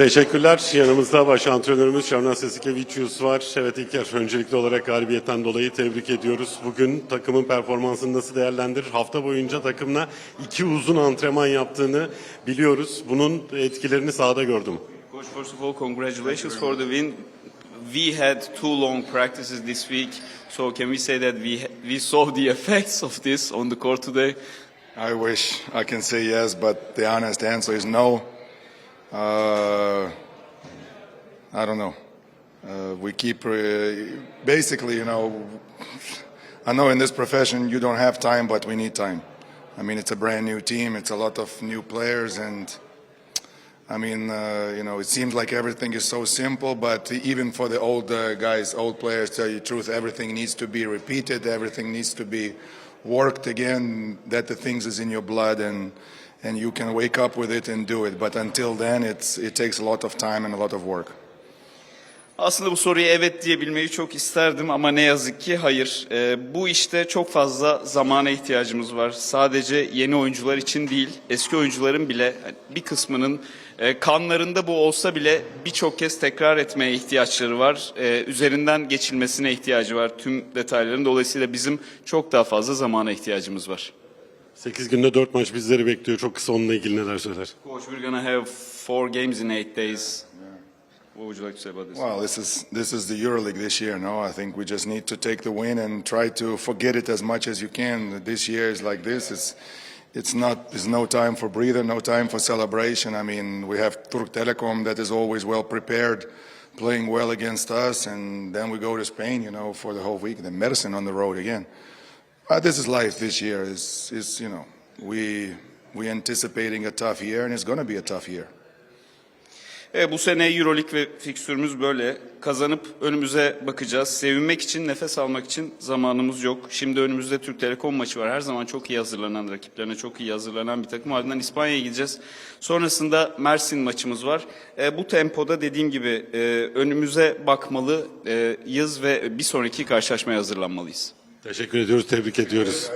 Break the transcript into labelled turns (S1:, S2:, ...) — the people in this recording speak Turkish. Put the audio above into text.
S1: Teşekkürler. Yanımızda baş antrenörümüz Şarnas Sesikevicius var. Evet İlker, öncelikli olarak galibiyetten dolayı tebrik ediyoruz. Bugün takımın performansını nasıl değerlendirir? Hafta boyunca takımla iki uzun antrenman yaptığını biliyoruz. Bunun etkilerini sahada gördüm.
S2: Coach, first of all, congratulations for the win. We had two long practices this week, so can we say that we we saw the effects of this on the court today?
S3: I wish I can say yes, but the honest answer is no. Uh, I don't know. Uh, we keep uh, basically, you know. I know in this profession you don't have time, but we need time. I mean, it's a brand new team. It's a lot of new players, and I mean, uh, you know, it seems like everything is so simple, but even for the old uh, guys, old players, tell you the truth, everything needs to be repeated. Everything needs to be worked again. That the things is in your blood, and and you can wake up with it and do it. But until then, it's it takes a lot of time and a lot of work.
S2: Aslında bu soruya evet diyebilmeyi çok isterdim ama ne yazık ki hayır. Ee, bu işte çok fazla zamana ihtiyacımız var. Sadece yeni oyuncular için değil, eski oyuncuların bile bir kısmının e, kanlarında bu olsa bile birçok kez tekrar etmeye ihtiyaçları var. Ee, üzerinden geçilmesine ihtiyacı var tüm detayların. Dolayısıyla bizim çok daha fazla zamana ihtiyacımız var.
S1: 8 günde 4 maç bizleri bekliyor. Çok kısa onunla ilgili neler söyler?
S2: Coach, we're gonna have four games in eight days. What would you like to say about this?
S3: Well, this is this is the EuroLeague this year. No, I think we just need to take the win and try to forget it as much as you can. This year is like this. It's it's not. There's no time for breather, no time for celebration. I mean, we have Turk Telecom that is always well prepared, playing well against us, and then we go to Spain, you know, for the whole week. Then medicine on the road again. But this is life. This year is is you know we we anticipating a tough year, and it's going to be a tough year.
S2: E, bu sene Euroleague ve fikstürümüz böyle. Kazanıp önümüze bakacağız. Sevinmek için, nefes almak için zamanımız yok. Şimdi önümüzde Türk Telekom maçı var. Her zaman çok iyi hazırlanan, rakiplerine çok iyi hazırlanan bir takım. Ardından İspanya'ya gideceğiz. Sonrasında Mersin maçımız var. E, bu tempoda dediğim gibi e, önümüze bakmalıyız ve bir sonraki karşılaşmaya hazırlanmalıyız.
S1: Teşekkür ediyoruz, tebrik ediyoruz.